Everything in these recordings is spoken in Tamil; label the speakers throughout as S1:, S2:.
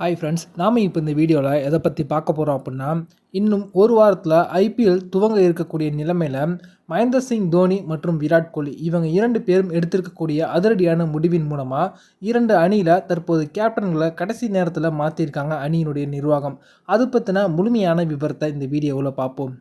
S1: ஹாய் ஃப்ரெண்ட்ஸ் நாம் இப்போ இந்த வீடியோவில் எதை பற்றி பார்க்க போகிறோம் அப்படின்னா இன்னும் ஒரு வாரத்தில் ஐபிஎல் துவங்க இருக்கக்கூடிய நிலைமையில் மகேந்திர சிங் தோனி மற்றும் விராட் கோலி இவங்க இரண்டு பேரும் எடுத்திருக்கக்கூடிய அதிரடியான முடிவின் மூலமாக இரண்டு அணியில் தற்போது கேப்டன்களை கடைசி நேரத்தில் மாற்றிருக்காங்க அணியினுடைய நிர்வாகம். அது பற்றின முழுமையான விவரத்தை இந்த வீடியோவில் பார்ப்போம்.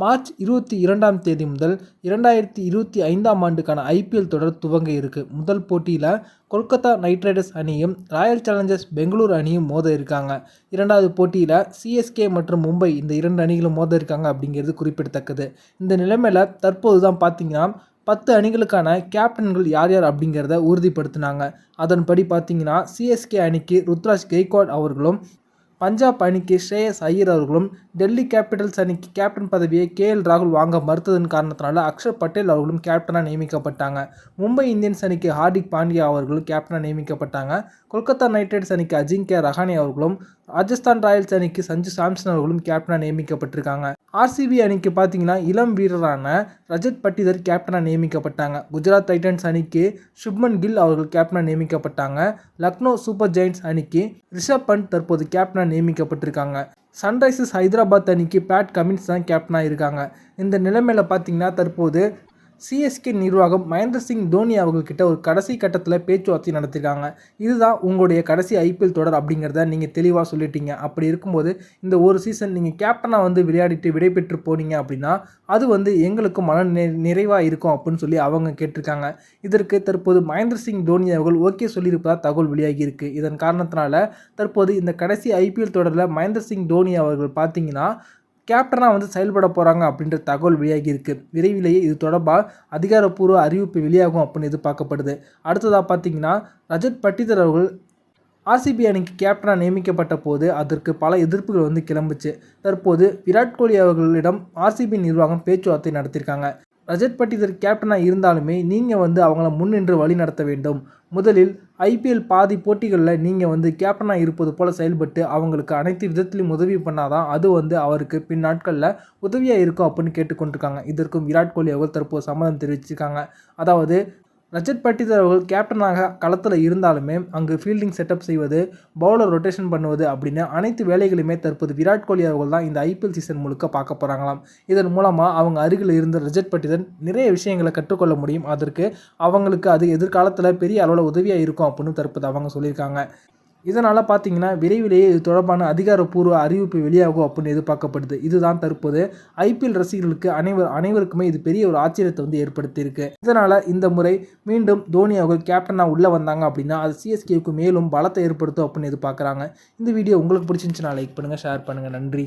S1: மார்ச் இருபத்தி இரண்டாம் தேதி முதல் இரண்டாயிரத்தி இருபத்தி ஐந்தாம் ஆண்டுக்கான ஐபிஎல் தொடர் துவங்க இருக்கு. முதல் போட்டியில் கொல்கத்தா நைட் ரைடர்ஸ் அணியும் ராயல் சேலஞ்சர்ஸ் பெங்களூர் அணியும் மோத இருக்காங்க. இரண்டாவது போட்டியில் சிஎஸ்கே மற்றும் மும்பை இந்த இரண்டு அணிகளும் மோத இருக்காங்க அப்படிங்கிறது குறிப்பிடத்தக்கது. இந்த நிலைமையில் தற்போது தான் பார்த்தீங்கன்னா பத்து அணிகளுக்கான கேப்டன்கள் யார் யார் அப்படிங்கிறத உறுதிப்படுத்தினாங்க. அதன்படி பார்த்தீங்கன்னா சிஎஸ்கே அணிக்கு ருத்ராஜ் கெய்க்வாட் அவர்களும் பஞ்சாப் அணிக்கு ஸ்ரேயஸ் ஐயர் அவர்களும் டெல்லி கேபிட்டல்ஸ் அணிக்கு கேப்டன் பதவியை கே எல் ராகுல் வாங்க மறுத்ததன் காரணத்தினால அக்ஷர் பட்டேல் அவர்களும் கேப்டனாக நியமிக்கப்பட்டாங்க. மும்பை இந்தியன்ஸ் அணிக்கு ஹார்திக் பாண்டியா அவர்களும் கேப்டனாக நியமிக்கப்பட்டாங்க. கொல்கத்தா நைட் ரைடர்ஸ் அணிக்கு அஜிங்கே ரஹானே அவர்களும் ராஜஸ்தான் ராயல்ஸ் அணிக்கு சஞ்சு சாம்சன் அவர்களும் கேப்டனாக நியமிக்கப்பட்டிருக்காங்க. ஆர்சிபி அணிக்கு பார்த்தீங்கன்னா இளம் வீரரான ரஜத் பட்டிதர் கேப்டனாக நியமிக்கப்பட்டாங்க. குஜராத் டைட்டன்ஸ் அணிக்கு சுப்மன் கில் அவர்கள் கேப்டனாக நியமிக்கப்பட்டாங்க. லக்னோ சூப்பர் ஜெயின்ஸ் அணிக்கு ரிஷப் பண்ட் தற்போது கேப்டனாக நியமிக்கப்பட்டிருக்காங்க. சன்ரைசர்ஸ் ஹைதராபாத் அணிக்கு பேட் கமின்ஸ் தான் கேப்டனாக இருக்காங்க இந்த நிலைமையில் பார்த்தீங்கன்னா தற்போது சிஎஸ்கே நிர்வாகம் மகேந்திர சிங் தோனி அவர்கள்கிட்ட ஒரு கடைசி கட்டத்தில் பேச்சுவார்த்தை நடத்திருக்காங்க. இதுதான் உங்களுடைய கடைசி ஐபிஎல் தொடர் அப்படிங்கிறத நீங்கள் தெளிவாக சொல்லிட்டீங்க. அப்படி இருக்கும்போது இந்த ஒரு சீசன் நீங்கள் கேப்டனாக வந்து விளையாடிட்டு விடைபெற்று போனீங்க அப்படின்னா அது வந்து எங்களுக்கு மன நிறைவாக இருக்கும் அப்படின்னு சொல்லி அவங்க கேட்டிருக்காங்க. இதற்கு தற்போது மகேந்திர சிங் தோனி அவர்கள் ஓகே சொல்லியிருப்பதாக தகவல் வெளியாகி இருக்குது இதன் காரணத்தினால தற்போது இந்த கடைசி ஐபிஎல் தொடரில் மகேந்திர சிங் தோனி அவர்கள் பார்த்தீங்கன்னா கேப்டனாக வந்து செயல்பட போகிறாங்க அப்படின்ற தகவல் வெளியாகி இருக்குது விரைவிலேயே இது தொடர்பாக அதிகாரப்பூர்வ அறிவிப்பு வெளியாகும் அப்படின்னு எதிர்பார்க்கப்படுது. அடுத்ததாக பார்த்தீங்கன்னா ரஜத் பட்டிதர் அவர்கள் ஆர்சிபி அணிக்கு கேப்டனாக நியமிக்கப்பட்ட போது அதற்கு பல எதிர்ப்புகள் வந்து கிளம்புச்சு. தற்போது விராட் கோலி அவர்களிடம் ஆர்சிபி நிர்வாகம் பேச்சுவார்த்தை நடத்தியிருக்காங்க. ரஜத் பட்டிதர் கேப்டனாக இருந்தாலுமே நீங்கள் வந்து அவங்கள முன்னின்று வழி நடத்த வேண்டும். முதலில் ஐபிஎல் பாதி போட்டிகளில் நீங்கள் வந்து கேப்டனாக இருப்பது போல் செயல்பட்டு அவங்களுக்கு அனைத்து விதத்திலையும் உதவி பண்ணாதான் அது வந்து அவருக்கு பின் நாட்களில் உதவியாக இருக்கும் அப்படின்னு கேட்டுக்கொண்டிருக்காங்க. இதற்கும் விராட் கோலி அவர்கள் தற்போது சம்மதம் தெரிவிச்சிருக்காங்க. அதாவது ரஜத் பட்டிதர் அவர்கள் கேப்டனாக களத்தில் இருந்தாலுமே அங்கு ஃபீல்டிங் செட்டப் செய்வது பவுலர் ரொட்டேஷன் பண்ணுவது அப்படின்னு அனைத்து வேலைகளுமே தற்போது விராட் கோலி அவர்கள் தான் இந்த ஐபிஎல் சீசன் முழுக்க பார்க்க போகிறாங்களாம் இதன் மூலமாக அவங்க அருகில் இருந்த ரஜத் பட்டிதர் நிறைய விஷயங்களை கற்றுக்கொள்ள முடியும். அதற்கு அவங்களுக்கு அது எதிர்காலத்தில் பெரிய அளவில் உதவியாக இருக்கும் அப்படின்னு தற்போது அவங்க சொல்லியிருக்காங்க. இதனால் பார்த்தீங்கன்னா விரைவிலேயே இது தொடர்பான அதிகாரப்பூர்வ அறிவிப்பு வெளியாகும் அப்படின்னு எதிர்பார்க்கப்படுது. இதுதான் தற்போது ஐபிஎல் ரசிகர்களுக்கு அனைவர் அனைவருக்குமே இது பெரிய ஒரு ஆச்சரியத்தை வந்து ஏற்படுத்தியிருக்கு. இதனால் இந்த முறை மீண்டும் தோனி அவர்கள் கேப்டனாக உள்ளே வந்தாங்க அப்படின்னா அது சிஎஸ்கேவுக்கு மேலும் பலத்தை ஏற்படுத்தும் அப்படின்னு எதிர்பார்க்குறாங்க. இந்த வீடியோ உங்களுக்கு பிடிச்சிருந்துச்சுன்னா லைக் பண்ணுங்கள் ஷேர் பண்ணுங்கள் நன்றி.